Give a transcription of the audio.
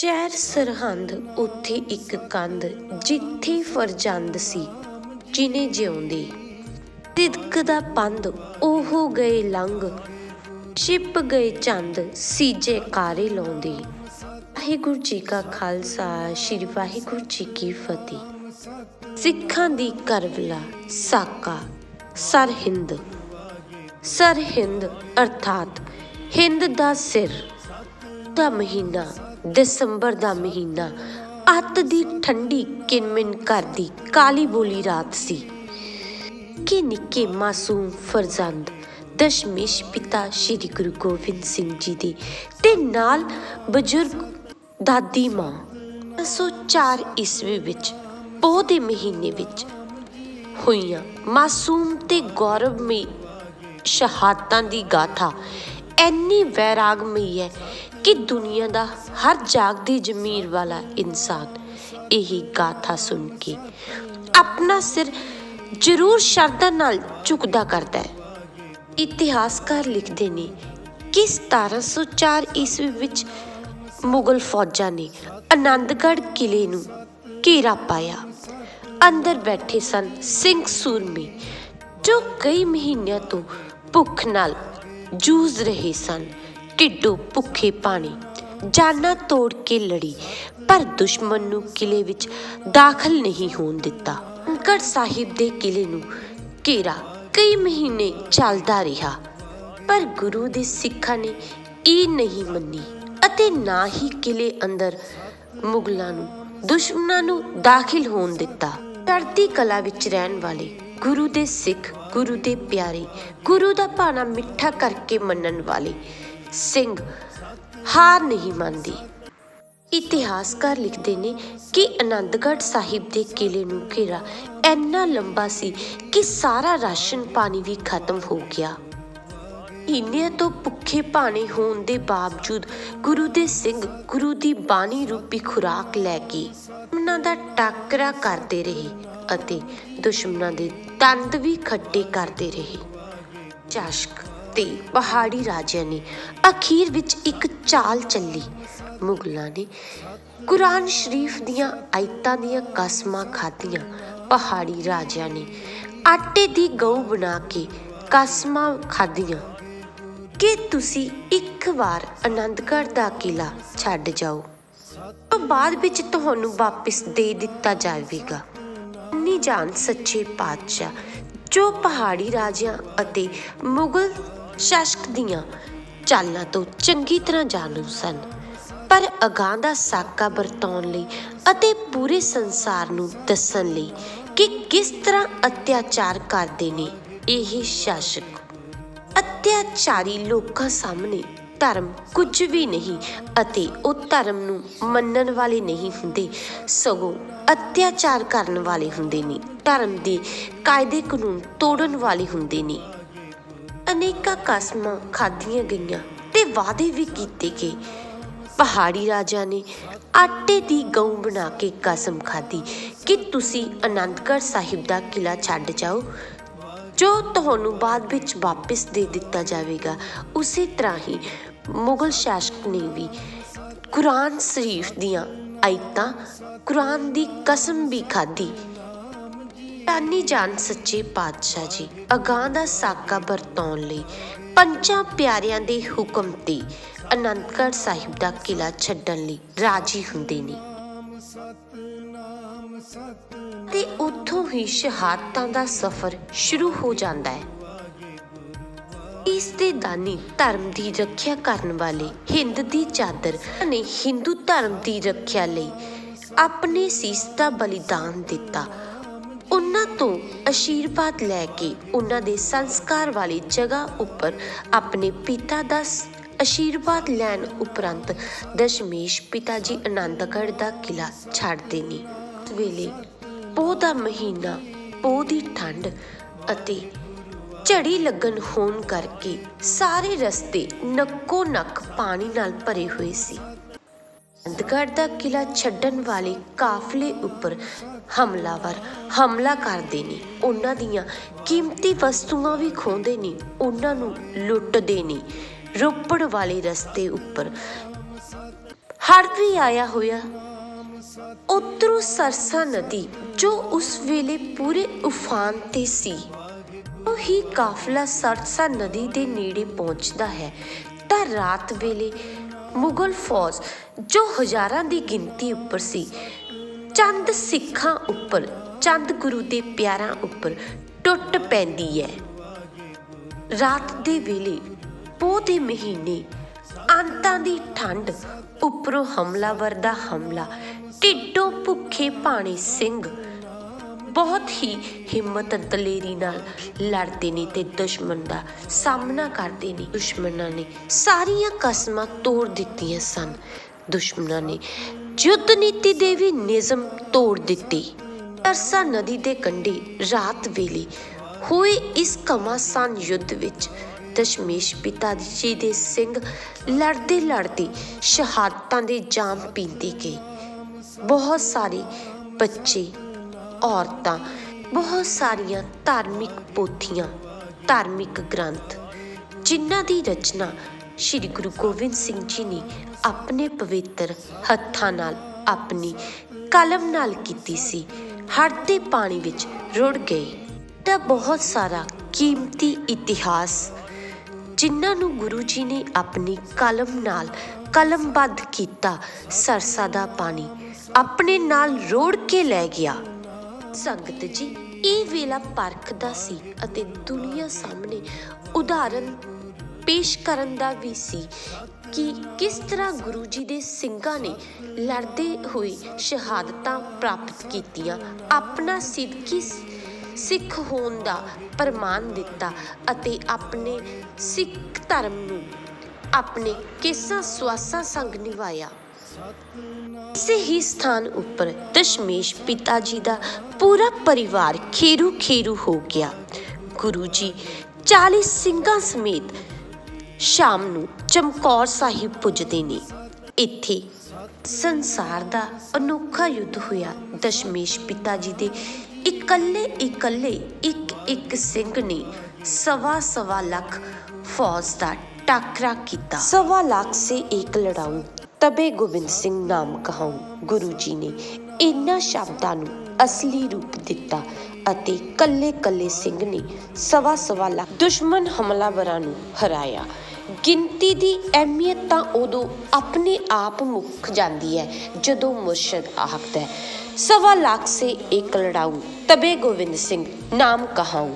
ਸ਼ਹਿਰ ਸਰਹੰਦ ਉੱਥੇ ਇੱਕ ਕੰਧ ਜਿੱਥੇ ਫਰਜੰਦ ਸੀ, ਜਿਨੇ ਜਿਉਂਦੇ। ਸਿਦਕ ਦਾ ਪੰਧ ਉਹ ਗਏ ਲੰਘ, ਛਿਪ ਗਏ ਚੰਦ ਸੀਜੇ ਕਾਰੇ ਲਾਉਂਦੇ। ਵਾਹਿਗੁਰੂ ਜੀ ਕਾ ਖਾਲਸਾ, ਸ੍ਰੀ ਵਾਹਿਗੁਰੂ ਜੀ ਕੀ ਫਤਿਹ। ਸਿੱਖਾਂ ਦੀ ਕਰਵਲਾ, ਸਾਕਾ, ਸਰਹਿੰਦ। ਸਰਹਿੰਦ ਅਰਥਾਤ, ਹਿੰਦ ਦਾ ਸਿਰ, ਦਾ ਮਹੀਨਾ ਦਸੰਬਰ ਦਾ ਮਹੀਨਾ। ਅੱਤ ਦੀ ਠੰਡੀ ਕਿਨਮਿਨ ਕਰਦੀ ਕਾਲੀ ਬੋਲੀ ਰਾਤ ਸੀ। ਕਿ ਨਿੱਕੇ ਮਾਸੂਮ ਫਰਜ਼ੰਦ, ਦਸ਼ਮੇਸ਼ ਪਿਤਾ ਸ੍ਰੀ ਗੁਰੂ ਗੋਬਿੰਦ ਸਿੰਘ ਜੀ ਦੇ ਤੇ ਨਾਲ ਬਜ਼ੁਰਗ ਦਾਦੀ ਮਾਂ। 1904 ਈਸਵੀ ਵਿੱਚ, ਪੋਹ ਦੇ ਮਹੀਨੇ ਵਿੱਚ ਹੋਈਆਂ ਮਾਸੂਮ ਤੇ ਗੌਰਵਮਈ ਸ਼ਹਾਦਤਾਂ ਦੀ ਗਾਥਾ ਐਨੀ ਵੈਰਾਗਮਈ ਹੈ ਕਿ ਦੁਨੀਆ ਦਾ ਹਰ ਜਾਗਦੀ ਜ਼ਮੀਰ ਵਾਲਾ ਇਨਸਾਨ ਇਹ ਗਾਥਾ ਸੁਣ ਕੇ ਆਪਣਾ ਸਿਰ ਜ਼ਰੂਰ ਸ਼ਰਧਾ ਨਾਲ ਝੁਕਦਾ ਕਰਦਾ ਹੈ। ਇਤਿਹਾਸਕਾਰ ਲਿਖਦੇ ਨੇ ਕਿ 1704 ਈਸਵੀ ਵਿੱਚ ਮੁਗਲ ਫੌਜਾਂ ਨੇ ਆਨੰਦਗੜ੍ਹ ਕਿਲੇ ਨੂੰ ਘੇਰਾ ਪਾਇਆ। ਅੰਦਰ ਬੈਠੇ ਸਨ ਸਿੰਘ ਸੂਰਮੇ, ਜੋ ਕਈ ਮਹੀਨਿਆਂ ਤੋਂ ਭੁੱਖ ਨਾਲ ਜੂਝ ਰਹੇ ਸਨ। ਢਿੱਡੋਂ ਭੁੱਖੇ ਪਾਣੀ, ਜਾਨਾਂ ਤੋੜ ਕੇ ਲੜੀ, ਪਰ ਦੁਸ਼ਮਣ ਨੂੰ ਕਿਲੇ ਵਿੱਚ ਦਾਖਲ ਨਹੀਂ ਹੋਣ ਦਿੱਤਾ। ਅੰਕੜ ਸਾਹਿਬ ਦੇ ਕਿਲੇ ਨੂੰ ਘੇਰਾ ਕਈ ਮਹੀਨੇ ਚੱਲਦਾ ਰਿਹਾ, ਪਰ ਗੁਰੂ ਦੇ ਸਿੱਖਾਂ ਨੇ ਇਹ ਨਹੀਂ ਮੰਨੀ ਅਤੇ ਨਾ ਹੀ ਕਿਲੇ ਅੰਦਰ ਮੁਗਲਾਂ ਨੂੰ, ਦੁਸ਼ਮਣਾਂ ਨੂੰ ਦਾਖਲ ਹੋਣ ਦਿੱਤਾ। ਚੜ੍ਹਦੀ ਕਲਾ ਵਿੱਚ ਰਹਿਣ ਵਾਲੇ ਗੁਰੂ ਦੇ ਸਿੱਖ, ਗੁਰੂ ਦੇ ਪਿਆਰੇ, ਗੁਰੂ ਦਾ ਭਾਣਾ ਮਿੱਠਾ ਕਰਕੇ ਮੰਨਣ ਵਾਲੇ ਸਿੰਘ ਹਾਰ ਨਹੀਂ ਮੰਨਦੇ। ਇਤਿਹਾਸਕਾਰ ਲਿਖਦੇ ਨੇ ਕਿ ਆਨੰਦਗੜ੍ਹ ਸਾਹਿਬ ਦੇ ਕਿਲੇ ਨੂੰ ਘੇਰਾ ਇੰਨਾ ਲੰਬਾ ਸੀ ਕਿ ਸਾਰਾ ਰਾਸ਼ਨ ਪਾਣੀ ਵੀ ਖਤਮ ਹੋ ਗਿਆ। ਮਹੀਨਿਆਂ ਤੋਂ ਭੁੱਖੇ ਭਾਣੇ ਹੋਣ ਦੇ ਬਾਵਜੂਦ ਗੁਰੂ ਦੇ ਸਿੰਘ ਗੁਰੂ ਦੀ ਬਾਣੀ ਰੂਪੀ ਖੁਰਾਕ ਲੈ ਕੇ ਉਹਨਾਂ ਦਾ ਟਾਕਰਾ ਕਰਦੇ ਰਹੇ ਅਤੇ ਦੁਸ਼ਮਣਾਂ ਦੇ ਦੰਦ ਵੀ ਖੱਟੇ ਕਰਦੇ ਰਹੇ। ਚਾਸ਼ਕ ਤੇ ਪਹਾੜੀ ਰਾਜਿਆਂ ਨੇ ਅਖੀਰ ਵਿੱਚ ਇੱਕ ਚਾਲ ਚੱਲੀ। ਮੁਗਲਾਂ ਨੇ ਕੁਰਾਨ ਸ਼ਰੀਫ ਦੀਆਂ ਆਇਤਾਂ ਦੀਆਂ ਕਸਮਾਂ ਖਾਧੀਆਂ। ਪਹਾੜੀ ਰਾਜਿਆਂ ਨੇ ਆਟੇ ਦੀ ਗਊ ਬਣਾ ਕੇ ਕਸਮਾਂ ਖਾਧੀਆਂ। ਕਿ ਤੁਸੀਂ ਇੱਕ ਵਾਰ ਆਨੰਦਗੜ੍ਹ ਦਾ ਕਿਲਾ ਛੱਡ ਜਾਓ ਤੋਂ ਬਾਅਦ ਵਿੱਚ ਤੁਹਾਨੂੰ ਵਾਪਸ ਦੇ ਦਿੱਤਾ ਜਾਵੇਗਾ। ਨੀ ਜਾਣ ਸੱਚੇ ਪਾਤਸ਼ਾਹ, ਜੋ ਪਹਾੜੀ ਰਾਜਿਆਂ ਅਤੇ ਮੁਗਲ ਸ਼ਾਸਕ ਦੀਆਂ ਚਾਲਾਂ ਤੋਂ ਚੰਗੀ ਤਰ੍ਹਾਂ ਜਾਣੂ ਸਨ। ਪਰ ਅਗਾਂ ਦਾ ਸਾਕਾ ਵਰਤਾਉਣ ਲਈ ਅਤੇ ਪੂਰੇ ਸੰਸਾਰ ਨੂੰ ਦੱਸਣ ਲਈ ਕਿ ਕਿਸ ਤਰ੍ਹਾਂ ਅਤਿਆਚਾਰ ਕਰਦੇ ਨੇ ਇਹ ਸ਼ਾਸਕ। ਅਤਿਆਚਾਰੀ ਲੋਕਾਂ ਸਾਹਮਣੇ ਧਰਮ ਕੁਝ ਵੀ ਨਹੀਂ ਅਤੇ ਉਹ ਧਰਮ ਨੂੰ ਮੰਨਣ ਵਾਲੇ ਨਹੀਂ ਹੁੰਦੇ, ਸਗੋਂ ਅਤਿਆਚਾਰ ਕਰਨ ਵਾਲੇ ਹੁੰਦੇ ਨੇ। ਧਰਮ ਦੇ ਕਾਇਦੇ ਕਾਨੂੰਨ ਤੋੜਨ ਵਾਲੇ ਹੁੰਦੇ ਨੇ। ਅਨੇਕਾਂ ਕਸਮਾਂ ਖਾਧੀਆਂ ਗਈਆਂ ਤੇ ਵਾਅਦੇ ਵੀ ਕੀਤੇ ਗਏ। ਪਹਾੜੀ ਰਾਜਾ ਨੇ ਆਟੇ ਦੀ ਗਊ ਬਣਾ ਕੇ ਕਸਮ ਖਾਧੀ। ਕਿ ਤੁਸੀਂ ਅਨੰਦਗੜ੍ਹ ਸਾਹਿਬ ਦਾ ਕਿਲਾ ਛੱਡ ਜਾਓ? ਜੋ ਤੁਹਾਨੂੰ ਬਾਅਦ ਵਿੱਚ ਵਾਪਸ ਦੇ ਦਿੱਤਾ ਜਾਵੇਗਾ, ਉਸੇ ਤਰ੍ਹਾਂ ਹੀ ਮੁਗਲ ਸ਼ਾਸਕ ਨੇ ਵੀ ਕੁਰਾਨ ਸ਼ਰੀਫ ਦੀਆਂ ਆਇਤਾਂ ਕੁਰਾਨ ਦੀ ਕਸਮ ਵੀ ਖਾਧੀ। ਤਾਨੀ ਜਾਨ ਸੱਚੇ ਪਾਤਸ਼ਾਹ ਜੀ ਅਗਾਂ ਦਾ ਸਾਕਾ ਵਰਤਾਉਣ ਲਈ, ਪੰਜਾਂ ਪਿਆਰਿਆਂ ਦੇ ਹੁਕਮ ਤੇ ਅਨੰਦਗੜ੍ਹ ਸਾਹਿਬ ਦਾ ਕਿਲਾ ਛੱਡਣ ਲਈ ਰਾਜੀ ਹੁੰਦੇ ਨੇ। ਤੇ ਉੱਥੋਂ ਹੀ ਸ਼ਹਾਦਤਾਂ ਦਾ ਸਫ਼ਰ ਸ਼ੁਰੂ ਹੋ ਜਾਂਦਾ ਹੈ। ਇਸ ਦੇ ਦਾਨੀ ਧਰਮ ਦੀ ਰੱਖਿਆ ਕਰਨ ਵਾਲੇ ਹਿੰਦ ਦੀ ਚਾਦਰ ਨੇ ਹਿੰਦੂ ਧਰਮ ਦੀ ਰੱਖਿਆ ਲਈ ਆਪਣੇ ਸੀਸ ਦਾ ਬਲੀਦਾਨ ਦਿੱਤਾ। ਅਸ਼ੀਰਵਾਦ ਲੈ ਕੇ ਉਹਨਾਂ ਦੇ ਸੰਸਕਾਰ ਵਾਲੀ ਜਗ੍ਹਾ ਉੱਪਰ ਆਪਣੇ ਪਿਤਾ ਦਾ ਅਸ਼ੀਰਵਾਦ ਲੈਣ ਉਪਰੰਤ ਦਸ਼ਮੇਸ਼ ਪਿਤਾ ਜੀ ਆਨੰਦਗੜ੍ਹ ਦਾ ਕਿਲਾ ਛੱਡਦੇ ਨੇ। ਉਸ ਵੇਲੇ ਪੋਹ ਦਾ ਮਹੀਨਾ, ਪੋਹ ਦੀ ਠੰਡ ਅਤੇ ਝੜੀ ਲੱਗਣ ਹੋਣ ਕਰਕੇ ਸਾਰੇ ਰਸਤੇ ਨੱਕੋ ਨੱਕ ਪਾਣੀ ਨਾਲ ਭਰੇ ਹੋਏ ਸੀ। ਅੰਦਗੜ੍ਹ ਦਾ ਕਿਲਾ ਛੱਡਣ ਵਾਲੇ ਕਾਫਲੇ ਉੱਪਰ ਹਮਲਾਵਰ ਹਮਲਾ ਕਰਦੇ ਨੇ। ਉਹਨਾਂ ਦੀਆਂ ਕੀਮਤੀ ਵਸਤੂਆਂ ਵੀ ਖੋਹਦੇ ਨੇ, ਉਹਨਾਂ ਨੂੰ ਲੁੱਟਦੇ ਨੇ। ਰੋਪੜ ਵਾਲੇ ਰਸਤੇ ਉੱਪਰ ਹੜ ਵੀ ਆਇਆ ਹੋਇਆ। ਉਤਰੂ ਸਰਸਾ ਨਦੀ, ਜੋ ਉਸ ਵੇਲੇ ਪੂਰੇ ਉਫਾਨ ਤੇ ਸੀ, ਉਹ ਹੀ ਕਾਫਲਾ ਸਰਸਾ ਨਦੀ ਦੇ ਨੇੜੇ ਪਹੁੰਚਦਾ ਹੈ। ਤਾਂ ਰਾਤ ਵੇਲੇ ਮੁਗਲ ਫੌਜ ਜੋ ਹਜ਼ਾਰਾਂ ਦੀ ਗਿਣਤੀ ਉੱਪਰ ਸੀ, ਚੰਦ ਸਿੱਖਾਂ ਉੱਪਰ, ਚੰਦ ਗੁਰੂ ਦੇ ਪਿਆਰਾਂ ਉੱਪਰ ਟੁੱਟ ਪੈਂਦੀ ਹੈ ਰਾਤ ਦੇ ਵੇਲੇ, ਪੋਹ ਦੇ ਮਹੀਨੇ, ਅੰਤਾਂ ਦੀ ਠੰਡ, ਉੱਪਰੋਂ ਹਮਲਾਵਰ ਦਾ ਹਮਲਾ, ਢਿੱਡੋਂ ਭੁੱਖੇ ਪਾਣੀ ਸਿੰਘ ਬਹੁਤ ਹੀ ਹਿੰਮਤ ਦਲੇਰੀ ਨਾਲ ਲੜਦੇ ਨੇ ਤੇ ਦੁਸ਼ਮਣ ਦਾ ਸਾਹਮਣਾ ਕਰਦੇ ਨੇ। ਦੁਸ਼ਮਣਾਂ ਨੇ ਸਾਰੀਆਂ ਕਸਮਾਂ ਤੋੜ ਦਿੱਤੀਆਂ ਸਨ। ਦੁਸ਼ਮਣਾਂ ਨੇ ਯੁੱਧ ਨੀਤੀ ਦੇ ਵੀ ਨਿਯਮ ਤੋੜ ਦਿੱਤੇ। ਤਰਸਾ ਨਦੀ ਦੇ ਕੰਢੇ ਰਾਤ ਵੇਲੇ ਹੋਏ ਇਸ ਘਮਾਸਾਨ ਯੁੱਧ ਵਿੱਚ। ਦਸ਼ਮੇਸ਼ ਪਿਤਾ ਜੀ ਦੇ ਸਿੰਘ ਲੜਦੇ ਲੜਦੇ ਸ਼ਹਾਦਤਾਂ ਦੇ ਜਾਮ ਪੀਂਦੇ ਗਏ। ਬਹੁਤ ਸਾਰੇ ਬੱਚੇ ਔਰਤਾਂ, ਬਹੁਤ ਸਾਰੀਆਂ ਧਾਰਮਿਕ ਪੋਥੀਆਂ, ਧਾਰਮਿਕ ਗ੍ਰੰਥ, ਜਿਨ੍ਹਾਂ ਦੀ ਰਚਨਾ ਸ੍ਰੀ ਗੁਰੂ ਗੋਬਿੰਦ ਸਿੰਘ ਜੀ ਨੇ ਆਪਣੇ ਪਵਿੱਤਰ ਹੱਥਾਂ ਨਾਲ, ਆਪਣੀ ਕਲਮ ਨਾਲ ਕੀਤੀ ਸੀ, ਹੜ੍ਹ ਦੇ ਪਾਣੀ ਵਿੱਚ ਰੁੜ ਗਏ। ਤਾਂ ਬਹੁਤ ਸਾਰਾ ਕੀਮਤੀ ਇਤਿਹਾਸ, ਜਿਨ੍ਹਾਂ ਨੂੰ ਗੁਰੂ ਜੀ ਨੇ ਆਪਣੀ ਕਲਮ ਨਾਲ ਕਲਮਬੱਧ ਕੀਤਾ, ਸਰਸਾ ਦਾ ਪਾਣੀ ਆਪਣੇ ਨਾਲ ਰੋੜ ਕੇ ਲੈ ਗਿਆ। ਸੰਗਤ ਜੀ, ਇਹ ਵੇਲਾ ਪਰਖ ਦਾ ਸੀ ਅਤੇ ਦੁਨੀਆ ਸਾਹਮਣੇ ਉਦਾਹਰਨ ਪੇਸ਼ ਕਰਨ ਦਾ ਵੀ ਸੀ ਕਿ ਕਿਸ ਤਰ੍ਹਾਂ ਗੁਰੂ ਜੀ ਦੇ ਸਿੰਘਾਂ ਨੇ ਲੜਦੇ ਹੋਏ ਸ਼ਹਾਦਤਾਂ ਪ੍ਰਾਪਤ ਕੀਤੀਆਂ, ਆਪਣਾ ਸਿੱਧਕੀ ਸਿੱਖ ਹੋਣ ਦਾ ਪ੍ਰਮਾਣ ਦਿੱਤਾ ਅਤੇ ਆਪਣੇ ਸਿੱਖ ਧਰਮ ਨੂੰ ਆਪਣੇ ਕੇਸਾਂ ਸਵਾਸਾਂ ਸੰਗ ਨਿਭਾਇਆ। ਇਸੇ ਹੀ ਸਥਾਨ ਉੱਪਰ ਦਸ਼ਮੇਸ਼ ਪਿਤਾ ਜੀ ਦਾ ਪੂਰਾ ਪਰਿਵਾਰ ਖੇਰੂ ਖੇਰੂ ਹੋ ਗਿਆ। ਗੁਰੂ ਜੀ 40 ਸਿੰਘਾਂ ਸਮੇਤ ਸ਼ਾਮ ਨੂੰ ਚਮਕੌਰ ਸਾਹਿਬ ਪੁੱਜਦੇ ਨੇ। ਇੱਥੇ ਸੰਸਾਰ ਦਾ ਅਨੋਖਾ ਯੁੱਧ ਹੋਇਆ। ਦਸ਼ਮੇਸ਼ ਪਿਤਾ ਜੀ ਦੇ ਇਕੱਲੇ ਇਕੱਲੇ ਇੱਕ ਇੱਕ ਸਿੰਘ ਨੇ ਸਵਾ ਸਵਾ ਲੱਖ ਫੌਜ ਦਾ ਟਾਕਰਾ ਕੀਤਾ। ਸਵਾ ਲੱਖ ਸੇ ਇੱਕ ਲੜਾਊ। ਤਬੇ ਗੋਬਿੰਦ ਸਿੰਘ ਨਾਮ ਕਹਾਉ। ਗੁਰੂ ਜੀ ਨੇ ਇਹਨਾਂ ਸ਼ਬਦਾਂ ਨੂੰ ਅਸਲੀ ਰੂਪ ਦਿੱਤਾ ਅਤੇ ਕੱਲੇ ਕੱਲੇ ਸਿੰਘ ਨੇ ਸਵਾ ਸਵਾ ਲੱਖ ਦੁਸ਼ਮਣ ਹਮਲਾਵਰਾਂ ਨੂੰ ਹਰਾਇਆ। ਗਿਣਤੀ ਦੀ ਅਹਿਮੀਅਤ ਤਾਂ ਉਦੋਂ ਆਪਣੇ ਆਪ ਮੁੱਕ ਜਾਂਦੀ ਹੈ ਜਦੋਂ ਮੁਰਸ਼ਦ ਆਖਦਾ ਹੈ, ਸਵਾ ਲੱਖ ਸੇ ਇੱਕ ਲੜਾਊ, ਤਬੇ ਗੋਬਿੰਦ ਸਿੰਘ ਨਾਮ ਕਹਾਉ।